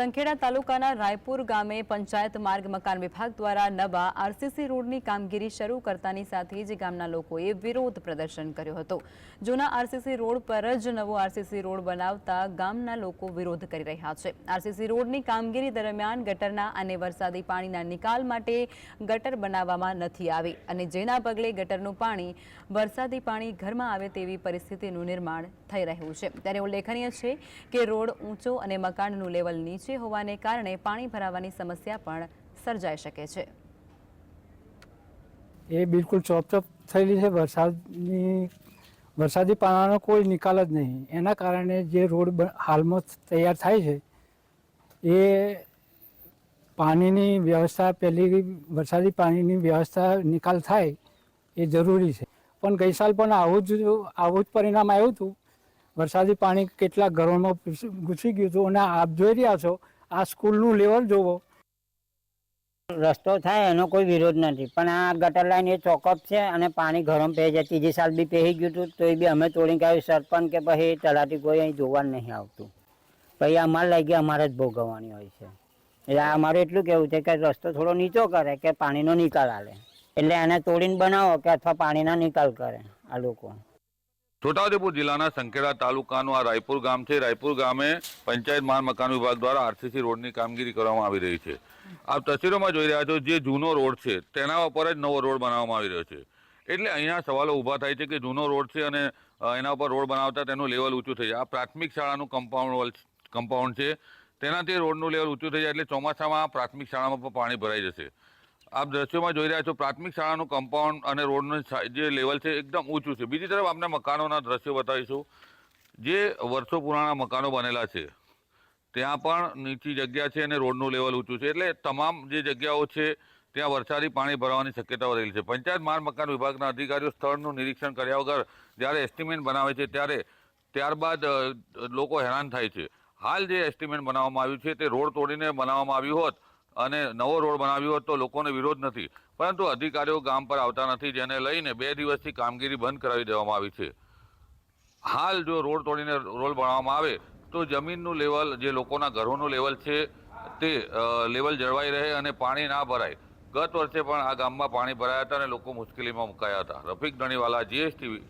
સંખેડા તાલુકાના રાયપુર ગામે પંચાયત માર્ગ મકાન વિભાગ દ્વારા નવા આરસીસી રોડની કામગીરી શરૂ કરતાની સાથે જ ગામના લોકોએ વિરોધ પ્રદર્શન કર્યો હતો. જૂના આરસીસી રોડ પર જ નવો આરસીસી રોડ બનાવતા ગામના લોકો વિરોધ કરી રહ્યા છે. આરસીસી રોડની કામગીરી દરમિયાન ગટરના અને વરસાદી પાણીના નિકાલ માટે ગટર બનાવવામાં નથી આવી અને જેના પગલે ગટરનું પાણી, વરસાદી પાણી ઘરમાં આવે તેવી પરિસ્થિતિનું નિર્માણ થઈ રહ્યું છે. ત્યારે ઉલ્લેખનીય છે કે રોડ ઊંચો અને મકાનનું લેવલ નીચે હોવાને કારણે પાણી ભરાવાની સમસ્યા પણ સર્જાઈ શકે છે. એ બિલકુલ ચોપચોપ થયેલી છે. વરસાદની, વરસાદી પાણીનો કોઈ નિકાલ જ નહીં. એના કારણે જે રોડ હાલમાં તૈયાર થાય છે, એ પાણીની વ્યવસ્થા, પહેલી વરસાદી પાણીની વ્યવસ્થા નિકાલ થાય એ જરૂરી છે. પણ ગઈ સાલ પણ આવું જ આવું જ પરિણામ આવ્યું હતું. વરસાદી પાણી કેટલા ઘરોમાં ઘૂસી ગયું હતું અને આપ જોઈ રહ્યા છો, આ સ્કૂલનું લેવલ જોવો. રસ્તો થાય એનો કોઈ વિરોધ નથી, પણ આ ગટર લાઈન એ ચોકઅપ છે અને પાણી ગરમ પહેરી જાય. ત્રીજી સાલ બી પહેરી ગયું હતું તો એ બી અમે તોડીને કાઢ્યું. સરપંચ કે પછી તલાટી કોઈ અહીં જોવા નહીં આવતું. પછી અમારે લાગી અમારે જ ભોગવવાની હોય છે. એટલે અમારું એટલું કહેવું છે કે રસ્તો થોડો નીચો કરે કે પાણીનો નિકાલ આલે. એટલે એને તોડીને બનાવો કે અથવા પાણીના નિકાલ કરે આ લોકો. છોટાઉદેપુર જિલ્લાના સંખેડા તાલુકાનું આ રાયપુર ગામ છે. રાયપુર ગામે પંચાયત માલ મકાન વિભાગ દ્વારા આરસીસી રોડની કામગીરી કરવામાં આવી રહી છે. આપ તસવીરોમાં જોઈ રહ્યા છો જે જૂનો રોડ છે, તેના ઉપર જ નવો રોડ બનાવવામાં આવી રહ્યો છે. એટલે અહીંયા સવાલો ઊભા થાય છે કે જૂનો રોડ છે અને એના ઉપર રોડ બનાવતા તેનું લેવલ ઊંચું થઈ જાય. આ પ્રાથમિક શાળાનું કમ્પાઉન્ડ કમ્પાઉન્ડ છે. તેનાથી રોડનું લેવલ ઊંચું થઈ જાય એટલે ચોમાસામાં પ્રાથમિક શાળામાં પણ પાણી ભરાઈ જશે. આપ દ્રશ્યોમાં જોઈ રહ્યા છો પ્રાથમિક શાળાનું કમ્પાઉન્ડ અને રોડનું જે લેવલ છે, એકદમ ઊંચું છે. બીજી તરફ આપણે મકાનોના દ્રશ્યો બતાવીશું. જે વર્ષો પુરાણા મકાનો બનેલા છે, ત્યાં પણ નીચી જગ્યા છે અને રોડનું લેવલ ઊંચું છે. એટલે તમામ જે જગ્યાઓ છે, ત્યાં વરસાદી પાણી ભરવાની શક્યતાઓ રહેલી છે. પંચાયત માર્ગ મકાન વિભાગના અધિકારીઓ સ્થળનું નિરીક્ષણ કર્યા વગર જ્યારે એસ્ટિમેટ બનાવે છે, ત્યારે ત્યારબાદ લોકો હેરાન થાય છે. હાલ જે એસ્ટિમેટ બનાવવામાં આવ્યું છે, તે રોડ તોડીને બનાવવામાં આવ્યું હોત અને નવો રોડ બનાવ્યો હોત લોકોને વિરોધ નથી. પરંતુ અધિકારીઓ ગામ પર આવતા નથી, જેને લઈને બે દિવસથી કામગીરી બંધ કરાવી દેવામાં આવી છે. હાલ જો રોડ તોડીને રોડ બનાવવામાં આવે, તો જમીનનું લેવલ, જે લોકોના ઘરોનું લેવલ છે, તે લેવલ જળવાઈ રહે અને પાણી ના ભરાય. ગત વર્ષે પણ આ ગામમાં પાણી ભરાયા હતા અને લોકો મુશ્કેલીમાં મુકાયા હતા. રફીક ધણીવાલા, જીએસટીવી